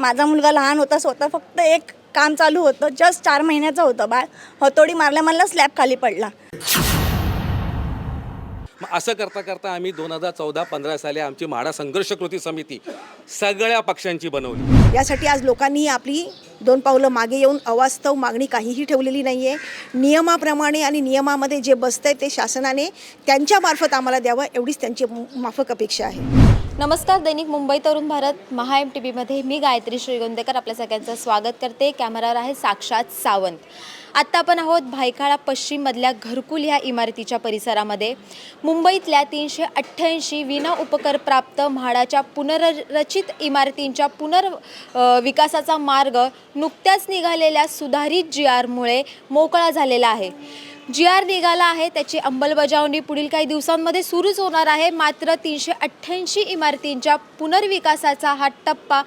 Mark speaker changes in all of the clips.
Speaker 1: माझा मुलगा लहान होता स्वतः फक्त एक काम चालू होतं जस्ट चार महिन्याचं होतं बाळ. हतोडी मारल्या मला स्लॅब खाली पडला.
Speaker 2: मग असं करता करता आम्ही दोन हजार चौदा पंधरा साली आमची म्हाडा संघर्ष कृती समिती सगळ्या पक्षांची बनवली.
Speaker 3: यासाठी आज लोकांनी आपली दोन पावलं मागे येऊन अवास्तव मागणी काहीही ठेवलेली नाही आहे नियमाप्रमाणे आणि नियमामध्ये जे बसतंय ते शासनाने त्यांच्यामार्फत आम्हाला द्यावं एवढीच त्यांची माफक अपेक्षा आहे.
Speaker 4: नमस्कार दैनिक मुंबई तरुण भारत महा एम टी व्हीमध्ये मी गायत्री श्रीगोंदेकर आपल्या सगळ्यांचं स्वागत करते. कॅमेरावर आहे साक्षात सावंत. आत्ता आपण आहोत भायखळा पश्चिममधल्या घरकुल ह्या इमारतीच्या परिसरामध्ये. मुंबईतल्या तीनशे अठ्ठ्याऐंशी विना उपकर प्राप्त म्हाडाच्या पुनर्रचित इमारतींच्या पुनर् विकासाचा मार्ग नुकत्याच निघालेल्या सुधारित जी आरमुळे मोकळा झालेला आहे. जी आर निघाला आहे त्याची अंमलबजावणी पुढील काही दिवसांमध्ये सुरूच होणार आहे. मात्र तीनशे अठ्ठ्याऐंशी इमारतींच्या पुनर्विकासाचा हा टप्पा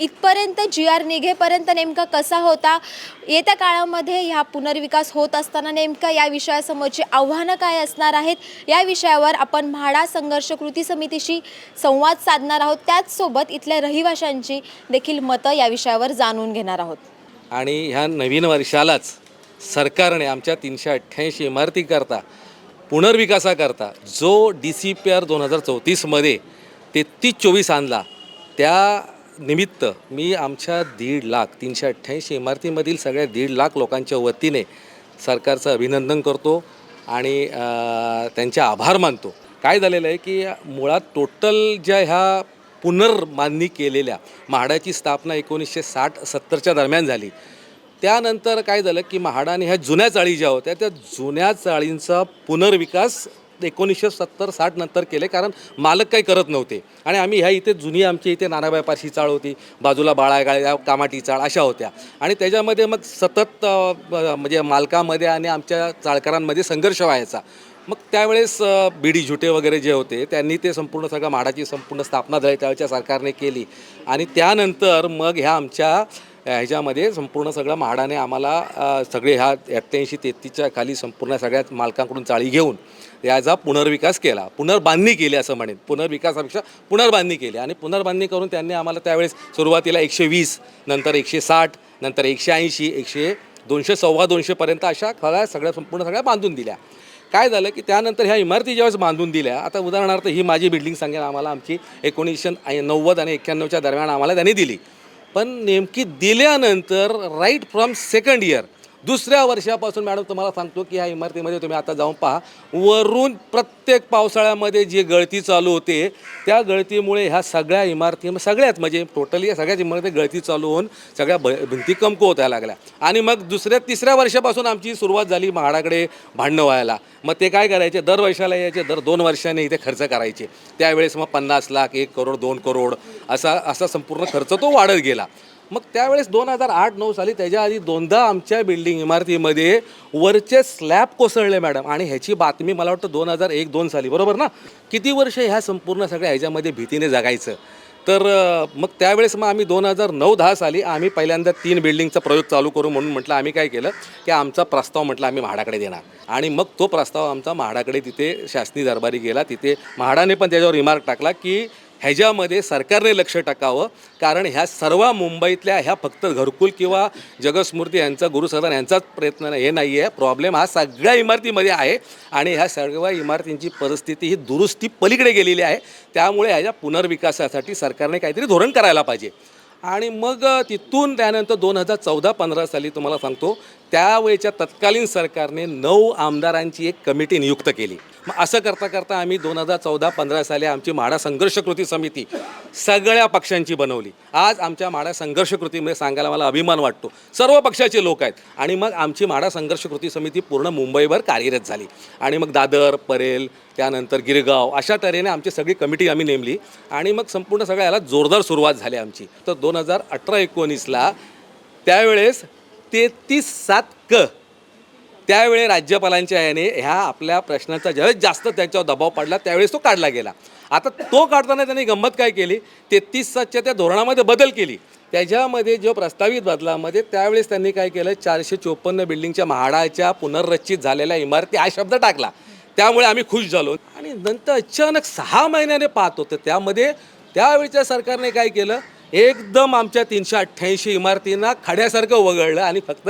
Speaker 4: इथपर्यंत जी आर निघेपर्यंत नेमका कसा होता येत्या काळामध्ये ह्या पुनर्विकास होत असताना नेमका या विषयासमोरची आव्हानं काय असणार आहेत या विषयावर आपण म्हाडा संघर्ष कृती समितीशी संवाद साधणार आहोत. त्याचसोबत इथल्या रहिवाशांची देखील मतं या विषयावर जाणून घेणार आहोत.
Speaker 2: आणि ह्या नवीन वर्षालाच सरकारने आमच्या तीनशे अठ्ठ्याऐंशी इमारतीकरता पुनर्विकासाकरता जो डी सी पी आर दोन हजार चौतीसमध्ये तेहतीस चोवीस आणला त्या निमित्त मी आमच्या दीड लाख तीनशे अठ्ठ्याऐंशी इमारतीमधील सगळ्या दीड लाख लोकांच्या वतीने सरकारचं अभिनंदन करतो आणि त्यांचे आभार मानतो. काय झालेलं आहे की मुळात टोटल ज्या ह्या पुनर्मांडणी केलेल्या म्हाडाची स्थापना एकोणीसशे साठ सत्तरच्या दरम्यान झाली त्यानंतर काय झालं की म्हाडाने ह्या जुन्या चाळी ज्या होत्या त्या जुन्या चाळींचा पुनर्विकास एकोणीसशे सत्तर साठ नंतर केले कारण मालक काही करत नव्हते. आणि आम्ही ह्या इथे जुनी आमची इथे नानाबाई पारशी चाळ होती बाजूला बाळागाळ कामाटी चाळ अशा होत्या. आणि त्याच्यामध्ये मग सतत म्हणजे मालकामध्ये आणि आमच्या चाळकरांमध्ये संघर्ष व्हायचा. मग त्यावेळेस बीडी झुटे वगैरे जे होते त्यांनी ते संपूर्ण सगळं म्हाडाची संपूर्ण स्थापना झाली त्यावेळच्या सरकारने केली. आणि त्यानंतर मग ह्या आमच्या ह्याच्यामध्ये संपूर्ण सगळं म्हाडाने आम्हाला सगळे ह्या अठ्ठ्याऐंशी तेहतीसच्या खाली संपूर्ण सगळ्याच मालकांकडून चाळी घेऊन याचा पुनर्विकास केला. पुनर्बांधणी केली असं म्हणेन. पुनर्विकासापेक्षा पुनर्बांधणी केली. आणि पुनर्बांधणी करून त्यांनी आम्हाला त्यावेळेस सुरुवातीला एकशे वीस नंतर एकशे साठ नंतर एकशे ऐंशी एकशे दोनशे सव्वा दोनशेपर्यंत अशा सगळ्या सगळ्या संपूर्ण सगळ्या बांधून दिल्या. काय झालं की त्यानंतर ह्या इमारती ज्यावेळेस बांधून दिल्या आता उदाहरणार्थ ही माझी बिल्डिंग सांगेन आम्हाला आमची एकोणीसशे नव्वद आणि एक्क्याण्णवच्या दरम्यान आम्हाला त्यांनी दिली. पण नेमकी दिल्यानंतर राईट फ्रॉम सेकंड इयर दुसऱ्या वर्षापासून मॅडम तुम्हाला सांगतो की ह्या इमारतीमध्ये तुम्ही आता जाऊन पहा. वरून प्रत्येक पावसाळ्यामध्ये जी गळती चालू होते त्या गळतीमुळे ह्या सगळ्या इमारती सगळ्यात म्हणजे टोटली या सगळ्याच इमारती गळती चालू होऊन सगळ्या भ भिंती कमकुवत्या लागल्या. आणि मग दुसऱ्या तिसऱ्या वर्षापासून आमची सुरुवात झाली म्हाडाकडे भांडणं व्हायला. मग ते काय करायचे? दर वर्षाला यायचे दर दोन वर्षाने इथे खर्च करायचे. त्यावेळेस मग पन्नास लाख एक करोड दोन करोड असा असा संपूर्ण खर्च तो वाढत गेला. मग त्यावेळेस दोन हजार आठ नऊ साली त्याच्या आधी दोनदा आमच्या बिल्डिंग इमारतीमध्ये वरचे स्लॅब कोसळले मॅडम आणि ह्याची बातमी मला वाटतं दोन हजार एक दोन साली बरोबर ना? किती वर्ष ह्या संपूर्ण सगळ्या ह्याच्यामध्ये भीतीने जगायचं? तर मग त्यावेळेस मग आम्ही दोन हजार नऊ दहा साली आम्ही पहिल्यांदा तीन बिल्डिंगचा प्रयोग चालू करू म्हणून म्हटलं आम्ही काय केलं की आमचा प्रस्ताव म्हटलं आम्ही म्हाडाकडे देणार. आणि मग तो प्रस्ताव आमचा म्हाडाकडे तिथे शासनी दरबारी गेला. तिथे म्हाडाने पण त्याच्यावर रिमार्क टाकला की ह्याच्यामध्ये सरकारने लक्ष टाकावं. कारण ह्या सर्व मुंबईतल्या ह्या फक्त घरकुल किंवा जगस्मूर्ती यांचा गुरुसदन यांचाच प्रयत्न हे नाही आहे प्रॉब्लेम हा सगळ्या इमारतीमध्ये आहे आणि ह्या सर्व इमारतींची परिस्थिती ही दुरुस्ती पलीकडे गेलेली आहे. त्यामुळे ह्याच्या पुनर्विकासासाठी सरकारने काहीतरी धोरण करायला पाहिजे. आणि मग तिथून त्यानंतर दोन हजार चौदा पंधरा साली तुम्हाला सांगतो त्यावेळच्या तत्कालीन सरकारने नऊ आमदारांची एक कमिटी नियुक्त केली. मग असं करता करता आम्ही दोन हजार चौदा पंधरा साली आमची म्हाडा संघर्ष कृती समिती सगळ्या पक्षांची बनवली. आज आमच्या म्हाडा संघर्ष कृतीमध्ये सांगायला मला अभिमान वाटतो. सर्व पक्षाचे लोक आहेत. आणि मग आमची म्हाडा संघर्ष कृती समिती पूर्ण मुंबईवर कार्यरत झाली. आणि मग दादर परेल त्यानंतर गिरगाव अशा तऱ्हेने आमची सगळी कमिटी आम्ही नेमली. आणि मग संपूर्ण सगळ्या याला जोरदार सुरुवात झाली आमची. तर दोन हजार अठरा एकोणीसला त्यावेळेस तेहतीस सात क. त्यावेळी राज्यपालांच्या याने ह्या आपल्या प्रश्नाचा ज्यावेळेस जास्त त्याच्यावर दबाव पडला त्यावेळेस तो काढला गेला. आता तो काढताना त्यांनी गंमत काय केली? तेहतीस सातच्या त्या धोरणामध्ये बदल केली. त्याच्यामध्ये जो प्रस्तावित बदलामध्ये त्यावेळेस त्यांनी काय केलं? चारशे चोपन्न बिल्डिंगच्या म्हाडाच्या पुनर्रचित झालेल्या इमारती हा शब्द टाकला. त्यामुळे आम्ही खुश झालो. आणि नंतर अचानक सहा महिन्याने पाहत होतं. त्यामध्ये त्यावेळच्या सरकारने काय केलं? एकदम आमच्या तीनशे अठ्ठ्याऐंशी इमारतींना खड्यासारखं वगळलं आणि फक्त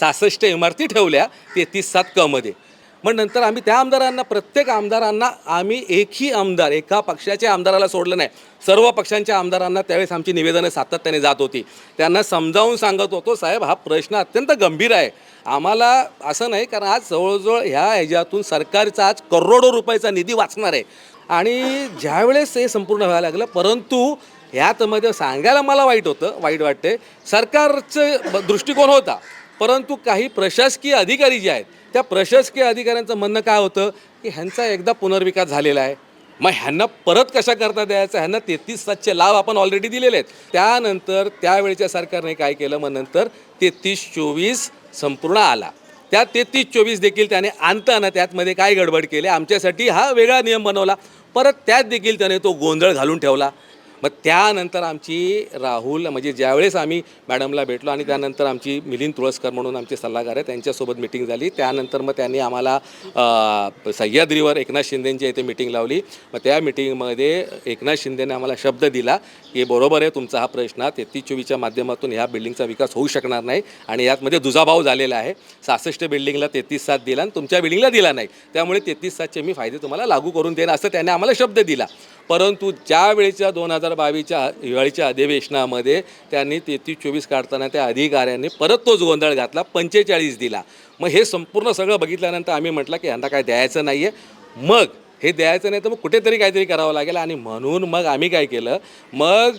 Speaker 2: सहासष्ट इमारती ठेवल्या तेहतीस सात कमध्ये. मग नंतर आम्ही त्या आमदारांना प्रत्येक आमदारांना आम्ही एकही आमदार एका पक्षाच्या आमदाराला सोडलं नाही. सर्व पक्षांच्या आमदारांना त्यावेळेस आमची निवेदनं सातत्याने जात होती. त्यांना समजावून सांगत होतो साहेब हा प्रश्न अत्यंत गंभीर आहे. आम्हाला असं नाही कारण आज जवळजवळ ह्या ह्याच्यातून सरकारचा आज करोडो रुपयाचा निधी वाचणार आहे. आणि ज्यावेळेस हे संपूर्ण व्हायला लागलं परंतु ह्यातमध्ये सांगायला मला वाईट होतं वाईट वाटते सरकारचं दृष्टिकोन होता परंतु काही प्रशासकीय अधिकारी जे आहेत त्या प्रशासकीय अधिकाऱ्यांचं म्हणणं काय होतं की ह्यांचा एकदा पुनर्विकास झालेला आहे. मग ह्यांना परत कशा करता द्यायचा? ह्यांना तेहतीस सातचे लाभ आपण ऑलरेडी दिलेले आहेत. त्यानंतर त्यावेळच्या सरकारने काय केलं? मग नंतर तेहतीस चोवीस संपूर्ण आला. त्या तेहतीस चोवीस देखील त्याने आणताना त्यातमध्ये काय गडबड केली? आमच्यासाठी हा वेगळा नियम बनवला. परत त्यात देखील त्याने तो गोंधळ घालून ठेवला. मग त्यानंतर आमची राहुल म्हणजे ज्यावेळेस आम्ही मॅडमला भेटलो आणि त्यानंतर आमची मिलिंद तुळसकर म्हणून आमचे सल्लागार आहे त्यांच्यासोबत मिटिंग झाली. त्यानंतर मग त्यांनी आम्हाला सह्याद्रीवर एकनाथ शिंदेंच्या इथे मिटिंग लावली. मग त्या मिटिंगमध्ये एकनाथ शिंदेने आम्हाला शब्द दिला की बरोबर आहे तुमचा हा प्रश्न तेहतीस चोवीसच्या माध्यमातून ह्या बिल्डिंगचा विकास होऊ शकणार नाही आणि यातमध्ये दुजाभाव झालेला आहे. सहासष्ट बिल्डिंगला तेहतीस सात दिला आणि तुमच्या बिल्डिंगला दिला नाही. त्यामुळे तेहतीस सातचे मी फायदे तुम्हाला लागू करून देईन असं त्याने आम्हाला शब्द दिला. परंतु ज्या वेळेच्या दोन हजार बावीसच्या हिवाळीच्या अधिवेशनामध्ये त्यांनी तेहतीस चोवीस काढताना त्या अधिकाऱ्यांनी परत तोच गोंधळ घातला पंचेचाळीस दिला. मग हे संपूर्ण सगळं बघितल्यानंतर आम्ही म्हटलं की यांना काय द्यायचं नाही आहे मग हे द्यायचं नाही तर मग कुठेतरी काहीतरी करावं लागेल आणि म्हणून मग आम्ही काय केलं? मग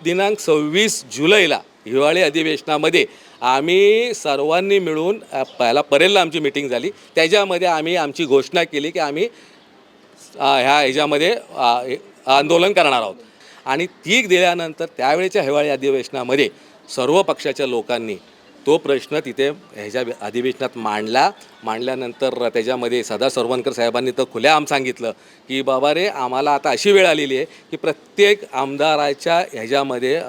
Speaker 2: दिनांक सव्वीस जुलैला हिवाळी अधिवेशनामध्ये आम्ही सर्वांनी मिळून पहिला परेलला आमची मिटिंग झाली. त्याच्यामध्ये आम्ही आमची घोषणा केली की आम्ही ह्या ह्याच्यामध्ये आंदोलन करणार आहोत. आणि ती दिल्यानंतर त्यावेळेच्या हिवाळी अधिवेशनामध्ये सर्व पक्षाच्या लोकांनी तो प्रश्न तिथे ह्याच्या अधिवेशनात मांडला. मांडल्यानंतर त्याच्यामध्ये सदा सरवणकर साहेबांनी तर खुलेआम सांगितलं की बाबा रे आम्हाला आता अशी वेळ आलेली आहे की प्रत्येक आमदाराच्या ह्याच्यामध्ये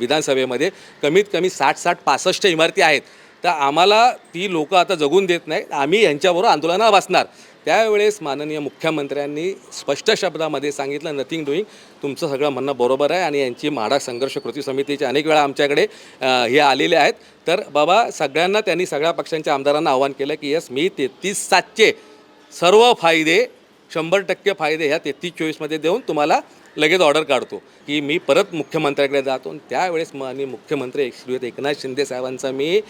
Speaker 2: विधानसभेमध्ये कमीत कमी साठ साठ पासष्ट इमारती आहेत. तर आम्हाला ती लोकं आता जगून देत नाहीत. आम्ही यांच्याबरोबर आंदोलनाला बसणार. त्यावेळेस माननीय मुख्यमंत्र्यांनी स्पष्ट शब्दामध्ये सांगितलं नथिंग डुईंग तुमचं सगळं म्हणणं बरोबर आहे आणि यांची म्हाडा संघर्ष कृती समितीचे अनेक वेळा आमच्याकडे हे आलेले आहेत. तर बाबा सगळ्यांना त्यांनी सगळ्या पक्षांच्या आमदारांना आवाहन केलं की यस मी तेहतीस सातचे सर्व फायदे शंभर टक्के फायदे ह्या तेहतीस चोवीसमध्ये देऊन तुम्हाला लगेच ऑर्डर काढतो. की मी परत मुख्यमंत्र्याकडे जातो आणि त्यावेळेस मग आणि मुख्यमंत्री श्रीयुत एकनाथ शिंदे साहेबांचं मी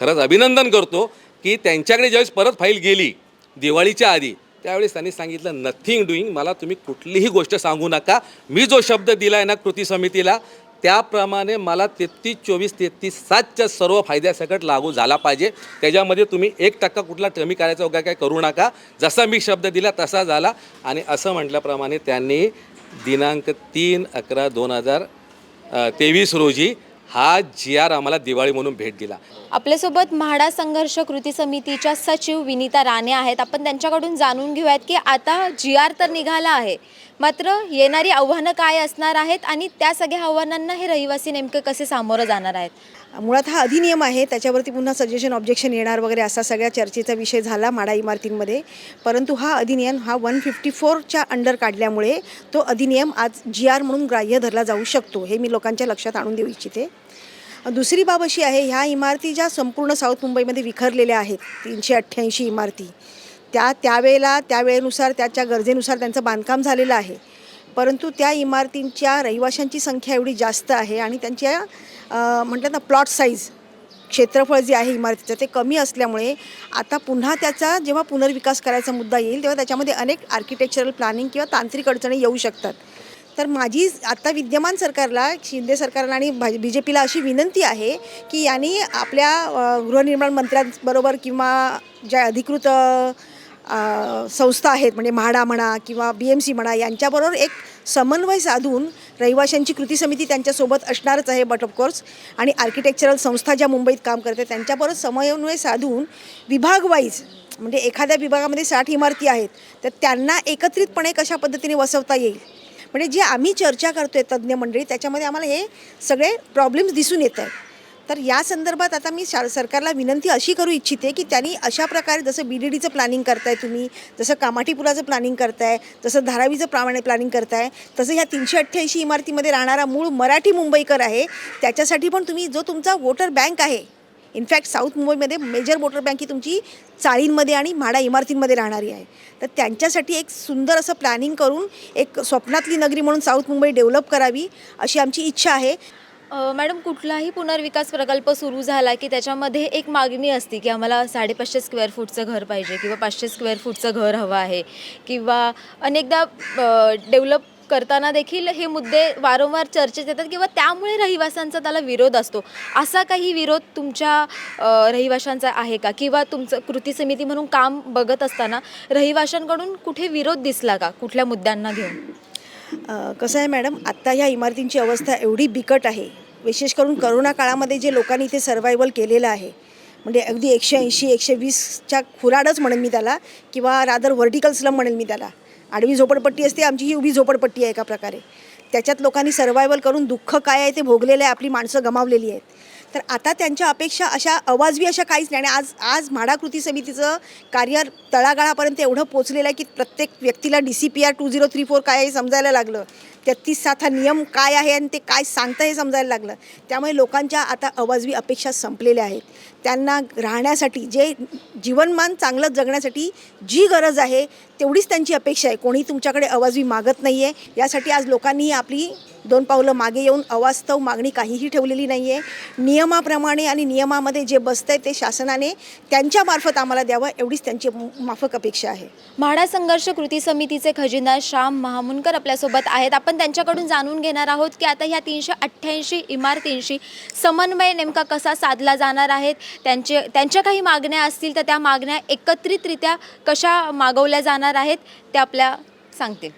Speaker 2: खरंच अभिनंदन करतो की त्यांच्याकडे ज्यावेळेस परत फाईल गेली दिवाळीच्या आधी. त्यावेळेस त्यांनी सांगितलं नथिंग डुईंग मला तुम्ही कुठलीही गोष्ट सांगू नका. मी जो शब्द दिला आहे ना कृती समितीला त्याप्रमाणे मला तेहतीस चोवीस तेहतीस सातच्या सर्व फायद्यासकट लागू झाला पाहिजे. त्याच्यामध्ये तुम्ही एक टक्का कुठला कमी करायचा वगैरे काय करू नका. जसा मी शब्द दिला तसा झाला. आणि असं म्हटल्याप्रमाणे त्यांनी दिनांक तीन अकरा दोन हजार तेवीस रोजी हा जी आर आम्हाला दिवाळी म्हणून भेट दिला.
Speaker 4: आपल्यासोबत म्हाडा संघर्ष कृती समितीच्या सचिव विनीता राणे आहेत. आपण त्यांच्याकडून जाणून घेऊयात की आता जी आर तर निघाला आहे. मात्र येणारी आव्हानं काय असणार आहेत आणि त्या सगळ्या आव्हानांना हे रहिवासी नेमके कसे सामोरं जाणार आहेत?
Speaker 3: मुळात हा अधिनियम आहे त्याच्यावरती पुन्हा सजेशन ऑब्जेक्शन येणार वगैरे असा सगळ्या चर्चेचा विषय झाला माडा इमारतींमध्ये. परंतु हा अधिनियम हा वन फिफ्टी फोरच्या अंडर काढल्यामुळे तो अधिनियम आज जी आर म्हणून ग्राह्य धरला जाऊ शकतो हे मी लोकांच्या लक्षात आणून देऊ इच्छिते. दुसरी बाब अशी आहे ह्या इमारती ज्या संपूर्ण साऊथ मुंबईमध्ये विखरलेल्या आहेत तीनशे अठ्ठ्याऐंशी इमारती त्या त्यावेळेला त्यावेळेनुसार त्याच्या गरजेनुसार त्यांचं बांधकाम झालेलं आहे. परंतु त्या इमारतींच्या रहिवाशांची संख्या एवढी जास्त आहे आणि त्यांच्या म्हटलं म्हणतात ना प्लॉट साईज क्षेत्रफळ जे आहे इमारतीचं ते कमी असल्यामुळे आता पुन्हा त्याचा जेव्हा पुनर्विकास करायचा मुद्दा येईल तेव्हा त्याच्यामध्ये अनेक आर्किटेक्चरल प्लॅनिंग किंवा तांत्रिक अडचणी येऊ शकतात. तर माझी आता विद्यमान सरकारला शिंदे सरकारला आणि भाज बी जे पीला अशी विनंती आहे की यांनी आपल्या गृहनिर्माण मंत्र्यांबरोबर किंवा ज्या अधिकृत संस्था आहेत म्हणजे म्हाडा म्हणा किंवा बी एम सी म्हणा यांच्याबरोबर एक समन्वय साधून रहिवाशांची कृती समिती त्यांच्यासोबत असणारच आहे बट ऑफकोर्स आणि आर्किटेक्चरल संस्था ज्या मुंबईत काम करते त्यांच्याबरोबर समन्वय साधून विभागवाईज म्हणजे एखाद्या विभागामध्ये साठ इमारती आहेत तर त्यांना एकत्रितपणे कशा पद्धतीने वसवता येईल? म्हणजे जे आम्ही चर्चा करतो आहे तज्ज्ञ मंडळी त्याच्यामध्ये आम्हाला हे सगळे प्रॉब्लेम्स दिसून येत आहेत. तर या संदर्भात आता मी शा सरकारला विनंती अशी करू इच्छिते की त्यांनी अशा प्रकारे जसं बी डी डीचं प्लॅनिंग करताय तुम्ही जसं कामाठीपुराचं प्लॅनिंग करताय जसं धारावीचं प्रमाणे प्लॅनिंग करताय तसं ह्या तीनशे अठ्ठ्याऐंशी इमारतीमध्ये राहणारा मूळ मराठी मुंबईकर आहे. त्याच्यासाठी पण तुम्ही जो तुमचा वोटर बँक आहे इनफॅक्ट साऊथ मुंबईमध्ये मेजर वोटर बँक ही तुमची चाळींमध्ये आणि म्हाडा इमारतींमध्ये राहणारी आहे. तर त्यांच्यासाठी एक सुंदर असं प्लॅनिंग करून एक स्वप्नातली नगरी म्हणून साऊथ मुंबई डेव्हलप करावी अशी आमची इच्छा आहे.
Speaker 4: मॅडम कुठलाही पुनर्विकास प्रकल्प सुरू झाला की त्याच्यामध्ये एक मागणी असते की आम्हाला साडेपाचशे स्क्वेअर फूटचं घर पाहिजे किंवा पाचशे स्क्वेअर फूटचं घर हवं आहे किंवा अनेकदा डेव्हलप करताना देखील हे मुद्दे वारंवार चर्चेत येतात किंवा त्यामुळे रहिवाशांचा त्याला विरोध असतो. असा काही विरोध तुमच्या रहिवाशांचा आहे का? किंवा तुमचं कृती समिती म्हणून काम बघत असताना रहिवाशांकडून कुठे विरोध दिसला का? कुठल्या मुद्द्यांना घेऊन?
Speaker 3: कसं आहे मॅडम आत्ता ह्या इमारतींची अवस्था एवढी बिकट आहे. विशेष करून करोना काळामध्ये जे लोकांनी इथे सर्वायवल केलेलं आहे म्हणजे अगदी एकशे ऐंशी एकशे वीसच्या खुराडच म्हणेन मी त्याला किंवा रादर व्हर्टिकल स्लम म्हणेन मी त्याला. आडवी झोपडपट्टी असते आमची ही उभी झोपडपट्टी आहे एका प्रकारे. त्याच्यात लोकांनी सर्वायवल करून दुःख काय आहे ते भोगलेलं आहे आपली माणसं गमावलेली आहेत. तर आता त्यांच्या अपेक्षा अशा अवाजवी अशा काहीच नाही. आणि आज आज म्हाडा कृती समितीचं कार्य तळागाळापर्यंत एवढं पोचलेलं आहे की प्रत्येक व्यक्तीला D C P R two zero three four काय आहे हे समजायला लागलं. तेहतीस सात हा नियम काय आहे आणि ते काय सांगतं हे समजायला लागलं. त्यामुळे लोकांच्या आता अवाजवी अपेक्षा संपलेल्या आहेत. त्यांना राहण्यासाठी जे जीवनमान चांगलं जगण्यासाठी जी गरज आहे तेवढीच त्यांची अपेक्षा आहे. कोणी तुमच्याकडे अवाजवी मागत नाही आहे यासाठी आज लोकांनी आपली दोन पावलं मागे येऊन अवास्तव मागणी काहीही ठेवलेली नाही आहे नियमाप्रमाणे आणि नियमामध्ये जे बसतं आहे ते शासनाने त्यांच्यामार्फत आम्हाला द्यावं एवढीच त्यांची माफक अपेक्षा आहे.
Speaker 4: म्हाडा संघर्ष कृती समितीचे खजिनदार श्याम महामुनकर आपल्यासोबत आहेत. आपण त्यांच्याकडून जाणून घेणार आहोत की आता ह्या तीनशे अठ्ठ्याऐंशी इमारतींशी समन्वय नेमका कसा साधला जाणार आहेत त्यांचे त्यांच्या काही मागण्या असतील तर त्या मागण्या एकत्रितरित्या कशा मागवल्या जाणार आहेत? ते आपल्या सांगतील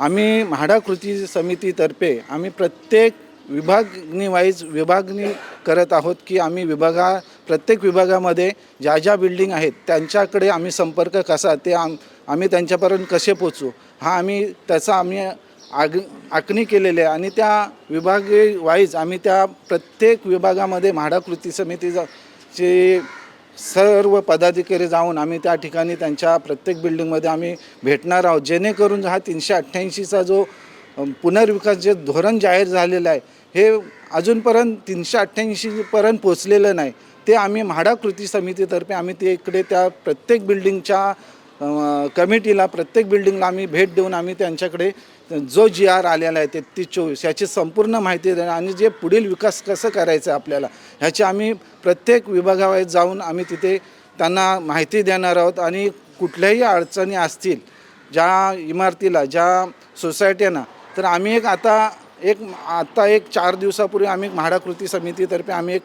Speaker 5: आम्ही म्हाडा कृती समितीतर्फे आम्ही प्रत्येक विभागणी वाईज विभागणी करत आहोत की आम्ही विभागा प्रत्येक विभागामध्ये ज्या ज्या बिल्डिंग आहेत त्यांच्याकडे आम्ही संपर्क कसा ते आम आम्ही त्यांच्यापर्यंत कसे पोचू हा आम्ही त्याचा आम्ही आग आखणी केलेली आहे. आणि त्या विभागवाईज आम्ही त्या प्रत्येक विभागामध्ये म्हाडा कृती समितीचा चे सर्व पदाधिकारी जाऊन आम्ही त्या ठिकाणी त्यांच्या प्रत्येक बिल्डिंगमध्ये आम्ही भेटणार आहोत. जेणेकरून हा तीनशे अठ्ठ्याऐंशीचा जो पुनर्विकास जे धोरण जाहीर झालेलं आहे हे अजूनपर्यंत तीनशे अठ्ठ्याऐंशीपर्यंत पोचलेलं नाही. ते आम्ही म्हाडा कृती समितीतर्फे आम्ही ते इकडे त्या प्रत्येक बिल्डिंगच्या कमिटीला प्रत्येक बिल्डिंगला आम्ही भेट देऊन आम्ही त्यांच्याकडे जो जी आर आलेला आहे तेहतीस चोवीस याची संपूर्ण माहिती देणार आणि जे पुढील विकास कसं करायचं आहे आपल्याला ह्याची आम्ही प्रत्येक विभागावर जाऊन आम्ही तिथे त्यांना माहिती देणार आहोत आणि कुठल्याही अडचणी असतील ज्या इमारतीला ज्या सोसायट्यांना तर आम्ही एक आता एक आत्ता एक चार दिवसापूर्वी आम्ही म्हाडा कृती समितीतर्फे आम्ही एक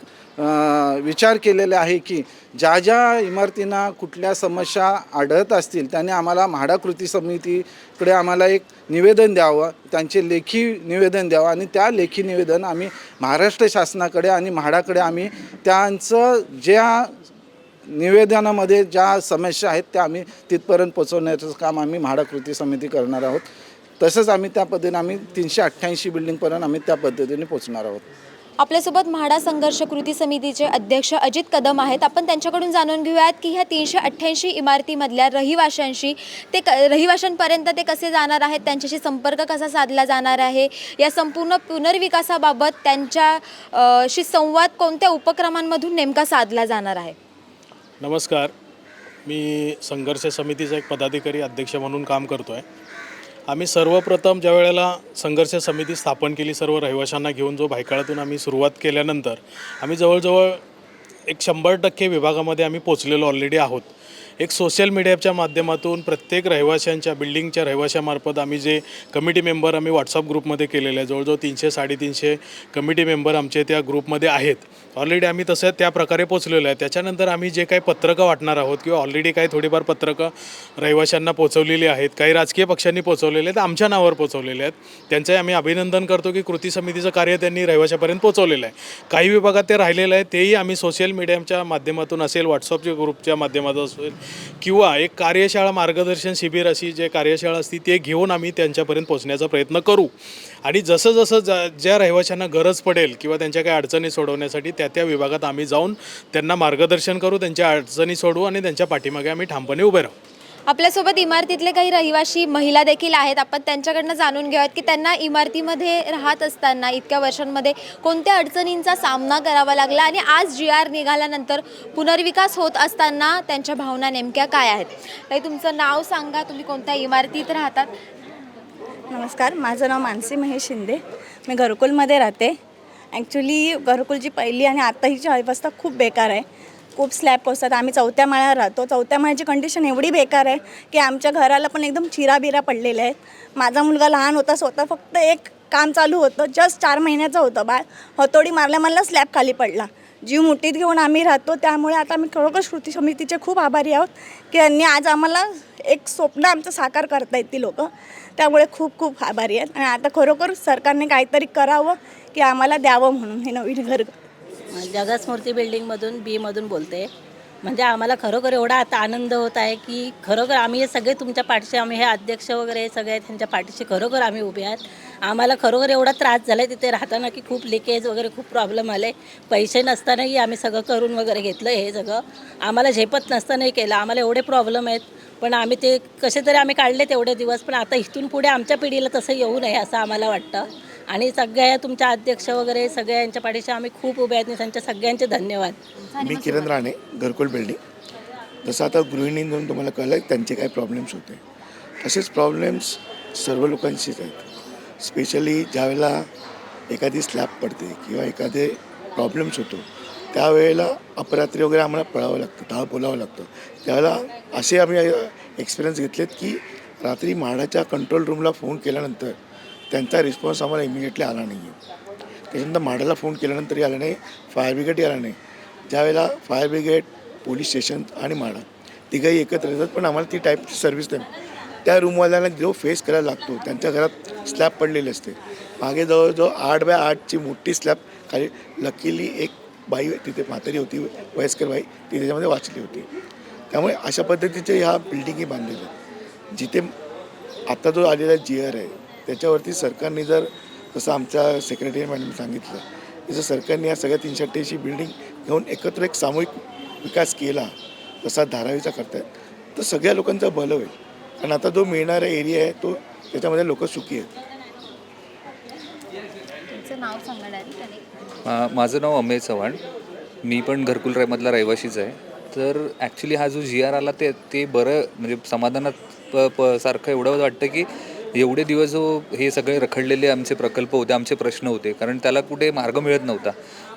Speaker 5: विचार केलेला आहे की ज्या ज्या इमारतींना कुठल्या समस्या आढळत असतील त्यांनी आम्हाला म्हाडा कृती समितीकडे आम्हाला एक निवेदन द्यावं त्यांचे लेखी निवेदन द्यावं आणि त्या लेखी निवेदन आम्ही महाराष्ट्र शासनाकडे आणि म्हाडाकडे आम्ही त्यांचं ज्या निवेदनामध्ये ज्या समस्या आहेत त्या आम्ही तिथपर्यंत पोचवण्याचं काम आम्ही म्हाडा कृती समिती करणार आहोत. तसंच आम्ही त्या पद्धतीने आम्ही तीनशे अठ्ठ्याऐंशी बिल्डिंगपर्यंत आम्ही त्या पद्धतीने पोचणार आहोत.
Speaker 4: आपल्यासोबत म्हाडा संघर्ष कृती समितीचे अध्यक्ष अजित कदम आहेत. आपण त्यांच्याकडून जाणून घेऊयात की ह्या तीनशे अठ्ठ्याऐंशी इमारतीमधल्या रहिवाशांशी ते क रहिवाशांपर्यंत ते कसे जाणार आहेत? त्यांच्याशी संपर्क कसा साधला जाणार आहे? या संपूर्ण पुनर्विकासाबाबत त्यांच्या शी संवाद कोणत्या उपक्रमांमधून नेमका साधला जाणार आहे?
Speaker 6: नमस्कार. मी संघर्ष समितीचा एक पदाधिकारी अध्यक्ष म्हणून काम करतो आहे आम्ही सर्वप्रथम ज्या वेळेला संघर्ष समिती स्थापन केली सर्व रहिवाशांना घेऊन जो भायकाळातून आम्ही सुरुवात केल्यानंतर आम्ही जवळजवळ एक शंभर टक्के विभागामध्ये आम्ही पोचलेलो ऑलरेडी आहोत. एक सोशल मीडियाच्या माध्यमातून प्रत्येक रहिवाशांच्या बिल्डिंगच्या रहिवाशामार्फत आम्ही जे कमिटी मेंबर आम्ही व्हॉट्सअप ग्रुपमध्ये केलेले आहे जवळजवळ तीनशे साडेतीनशे कमिटी मेंबर आमचे त्या ग्रुपमध्ये आहेत. ऑलरेडी आम्ही तसं त्या प्रकारे पोचलेलो आहे. त्याच्यानंतर आम्ही जे काही पत्रकं वाटणार आहोत किंवा ऑलरेडी काही थोडीफार पत्रकं रहिवाशांना पोचवलेली आहेत काही राजकीय पक्षांनी पोचवलेले आहेत आमच्या नावावर पोचवलेले आहेत. त्यांचंही आम्ही अभिनंदन करतो की कृती समितीचं कार्य त्यांनी रहिवाशापर्यंत पोचवलेलं आहे. काही विभागात ते राहिलेलं आहे तेही आम्ही सोशल मीडियाच्या माध्यमातून असेल व्हॉट्सअपच्या ग्रुपच्या माध्यमातून असेल किंवा एक कार्यशाळा मार्गदर्शन शिबिर अशी जे कार्यशाळा असती ते घेऊन आम्ही त्यांच्यापर्यंत पोहोचण्याचा प्रयत्न करू. आणि जसं जसं ज्या ज्या रहिवाशांना गरज पडेल किंवा त्यांच्या काही अडचणी सोडवण्यासाठी त्या त्या विभागात आम्ही जाऊन त्यांना मार्गदर्शन करू त्यांच्या अडचणी सोडवू आणि त्यांच्या पाठीमागे आम्ही ठामपणे उभे राहू.
Speaker 4: आपल्यासोबत इमारतीतले काही रहिवाशी महिला देखील आहेत. आपण त्यांच्याकडनं जाणून घेऊयात की त्यांना इमारतीमध्ये राहत असताना इतक्या वर्षांमध्ये कोणत्या अडचणींचा सामना करावा लागला आणि आज जी आर निघाल्यानंतर पुनर्विकास होत असताना त्यांच्या भावना नेमक्या काय आहेत? काही तुमचं नाव सांगा. तुम्ही कोणत्या इमारतीत राहतात?
Speaker 1: नमस्कार. माझं नाव मानसी महेश शिंदे. मी घरकुलमध्ये राहते. ॲक्च्युली घरकुलची पहिली आणि आत्ताहीची अवस्था खूप बेकार आहे. खूप स्लॅब कोसतात आम्ही चौथ्या माळ्यावर राहतो. चौथ्या माळ्याची कंडिशन एवढी बेकार आहे की आमच्या घराला पण एकदम चिराबिरा पडलेले आहेत. माझा मुलगा लहान होता स्वतः फक्त एक काम चालू होतं. जस्ट चार महिन्याचं होतं बाळ. हतोडी मारल्या मला स्लॅब खाली पडला. जीव मुठीत घेऊन आम्ही राहतो. त्यामुळे आता आम्ही खरोखर श्रुती समितीचे खूप आभारी आहोत की यांनी आज आम्हाला एक स्वप्न आमचं साकार करतायत ती लोक. त्यामुळे खूप खूप आभारी आहेत. आणि आता खरोखर सरकारने काहीतरी करावं की आम्हाला द्यावं म्हणून हे नवीन घर
Speaker 7: जगस्मूर्ती बिल्डिंगमधून बीमधून बोलते. म्हणजे आम्हाला खरोखर एवढा आता आनंद होत आहे की खरोखर आम्ही हे सगळे तुमच्या पाठीशी आम्ही हे अध्यक्ष वगैरे सगळे त्यांच्या पाठीशी खरोखर आम्ही उभे आहात. आम्हाला खरोखर एवढा त्रास झाला आहे तिथे राहताना की खूप लिकेज वगैरे खूप प्रॉब्लेम आले पैसे नसतानाही आम्ही सगळं करून वगैरे घेतलं हे सगळं. आम्हाला झेपत नसतानाही केलं. आम्हाला एवढे प्रॉब्लेम आहेत. पण आम्ही ते कसे तरी आम्ही काढले तेवढे दिवस. पण आता इथून पुढे आमच्या पिढीला तसं येऊ नये असं आम्हाला वाटतं. आणि सगळ्या तुमच्या अध्यक्ष वगैरे सगळ्यांच्या पाठीशी आम्ही खूप उभे आहेत आणि त्यांच्या सगळ्यांचे धन्यवाद.
Speaker 8: मी किरण राणे घरकुल बिल्डिंग. जसं आता गृहिणींकडून तुम्हाला कळलं त्यांचे काय प्रॉब्लेम्स होते. तसेच प्रॉब्लेम्स सर्व लोकांशीच आहेत. स्पेशली ज्यावेळेला एखादी स्लॅब पडते किंवा एखादे प्रॉब्लेम्स होतो त्यावेळेला अपरात्री वगैरे आम्हाला पळावं लागतं धाव बोलावं लागतं. त्यावेळेला असे आम्ही एक्सपिरियन्स घेतलेत की रात्री म्हाडाच्या कंट्रोल रूमला फोन केल्यानंतर त्यांचा रिस्पॉन्स आम्हाला इमिजिएटली आला नाही आहे त्याच्यानंतर म्हाडाला फोन केल्यानंतरही आला नाही फायर ब्रिगेडही आला नाही. ज्यावेळेला फायर ब्रिगेड पोलीस स्टेशन आणि म्हाडा तिघंही एकत्र येतात पण आम्हाला ती टाईपची सर्व्हिस नाही. त्या रूमवाल्यांना जो फेस करायला लागतो त्यांच्या घरात स्लॅब पडलेली असते. मागे जवळजवळ आठ बाय आठची मोठी स्लॅब खाली लकीली एक बाई तिथे म्हातारी होती वयस्कर बाई ती त्याच्यामध्ये वाचली होती. त्यामुळे अशा पद्धतीचे ह्या बिल्डिंगी बांधलेल्या आहेत. जिथे आता जो आलेला जी आर आहे त्याच्यावरती सरकारने जर जसं आमच्या सेक्रेटरी मॅडम सांगितलं तसं सरकारने या सगळ्या तीनशे अठ्ठ्याऐंशी बिल्डिंग घेऊन एकत्र एक सामूहिक विकास केला जसा धारावीचा करतायत तर सगळ्या लोकांचं भलं होईल. कारण आता जो मिळणारा एरिया आहे तो त्याच्यामध्ये लोक सुखी आहेत.
Speaker 9: माझं नाव अमेय चव्हाण. मी पण घरकुल रायमधला रहिवाशीच आहे. तर ॲक्च्युली हा जो जी आर आला ते ते बरं म्हणजे समाधानात प प सारखं एवढं वाटतं की एवढे दिवस जो हे सगळे रखडलेले आमचे प्रकल्प होते आमचे प्रश्न होते. कारण त्याला कुठे मार्ग मिळत नव्हता.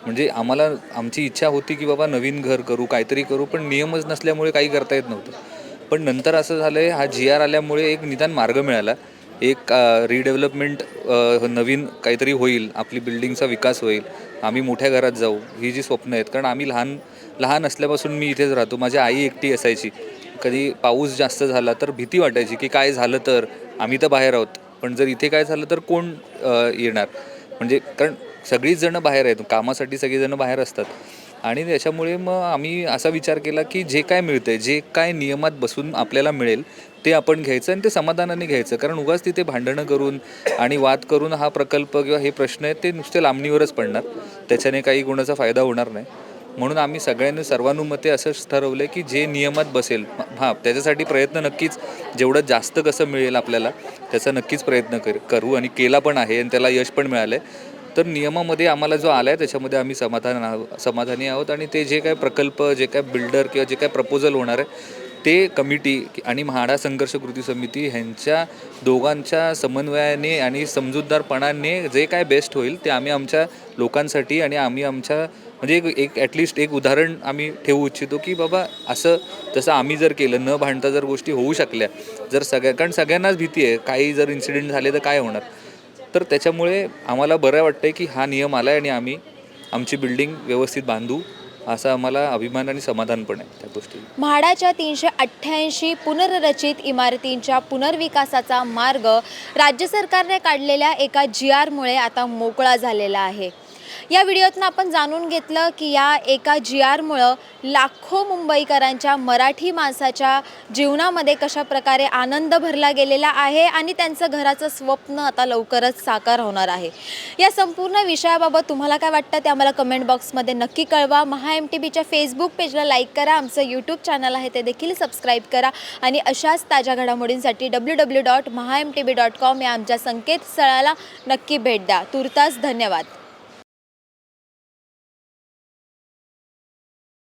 Speaker 9: म्हणजे आम्हाला आमची इच्छा होती की बाबा नवीन घर करू काहीतरी करू पण नियमच नसल्यामुळे काही करता येत नव्हतं. पण नंतर असं झालं आहे हा जी आर आल्यामुळे एक निदान मार्ग मिळाला. एक रिडेव्हलपमेंट नवीन काहीतरी होईल आपली बिल्डिंगचा विकास होईल आम्ही मोठ्या घरात जाऊ ही जी स्वप्न आहेत. कारण आम्ही लहान लहान असल्यापासून मी इथेच राहतो. माझी आई एकटी असायची. कधी पाऊस जास्त झाला तर भीती वाटायची की काय झालं तर? आम्ही तर बाहेर आहोत. पण जर इथे काय झालं तर कोण येणार? म्हणजे कारण सगळीच जणं बाहेर आहेत. कामासाठी सगळीजणं बाहेर असतात. आणि त्याच्यामुळे मग आम्ही असा विचार केला की जे काय मिळतं आहे जे काय नियमात बसून आपल्याला मिळेल ते आपण घ्यायचं आणि ते समाधानाने घ्यायचं. कारण उगाच तिथे भांडणं करून आणि वाद करून हा प्रकल्प किंवा हे प्रश्न आहेत ते नुसते लांबणीवरच पडणार. त्याच्याने काही गुणाचा फायदा होणार नाही. म्हणून आम्ही सगळ्यांनी सर्वानुमते असंच ठरवलं की जे नियमात बसेल हां त्याच्यासाठी प्रयत्न नक्कीच जेवढं जास्त कसं मिळेल आपल्याला त्याचा नक्कीच प्रयत्न कर करू आणि केला पण आहे आणि त्याला यश पण मिळालं आहे तर नियमामध्ये आम्हाला जो आला आहे त्याच्यामध्ये आम्ही समाधान आहो समाधानी आहोत आणि ते जे काय प्रकल्प जे काय बिल्डर किंवा जे काय प्रपोजल होणार आहे ते कमिटी आणि म्हाडा संघर्ष कृती समिती ह्यांच्या दोघांच्या समन्वयाने आणि समजूतदारपणाने जे काय बेस्ट होईल ते आम्ही आमच्या लोकांसाठी आणि आम्ही आमच्या म्हणजे एक एक ॲटलिस्ट एक उदाहरण आम्ही ठेवू इच्छितो की बाबा असं जसं आम्ही जर केलं न भांडता जर गोष्टी होऊ शकल्या जर सगळ्या कारण सगळ्यांनाच भीती आहे काही जर इन्सिडेंट झाले तर काय होणार? तर त्याच्यामुळे आम्हाला बरं वाटतं की हा नियम आला आहे आणि आम्ही आमची बिल्डिंग व्यवस्थित बांधू असा आम्हाला अभिमान आणि समाधान पण आहे त्या गोष्टी.
Speaker 4: म्हाडाच्या तीनशे अठ्ठ्याऐंशी पुनर्रचित इमारतींच्या पुनर्विकासाचा मार्ग राज्य सरकारने काढलेल्या एका जी आरमुळे आता मोकळा झालेला आहे. या व्हिडिओतनं आपण जाणून घेतलं की या एका जी आरमुळं लाखो मुंबईकरांच्या मराठी माणसाच्या जीवनामध्ये कशा प्रकारे आनंद भरला गेलेला आहे आणि त्यांचं घराचं स्वप्न आता लवकरच साकार होणार आहे. या संपूर्ण विषयाबाबत तुम्हाला काय वाटतं ते आम्हाला कमेंट बॉक्समध्ये नक्की कळवा. महा एम टी बीच्या फेसबुक पेजला लाईक करा. आमचं यूट्यूब चॅनल आहे ते देखील सबस्क्राईब करा. आणि अशाच ताज्या घडामोडींसाठी W W dot Maha M T B dot com या आमच्या संकेतस्थळाला नक्की भेट द्या. तुर्तास धन्यवाद.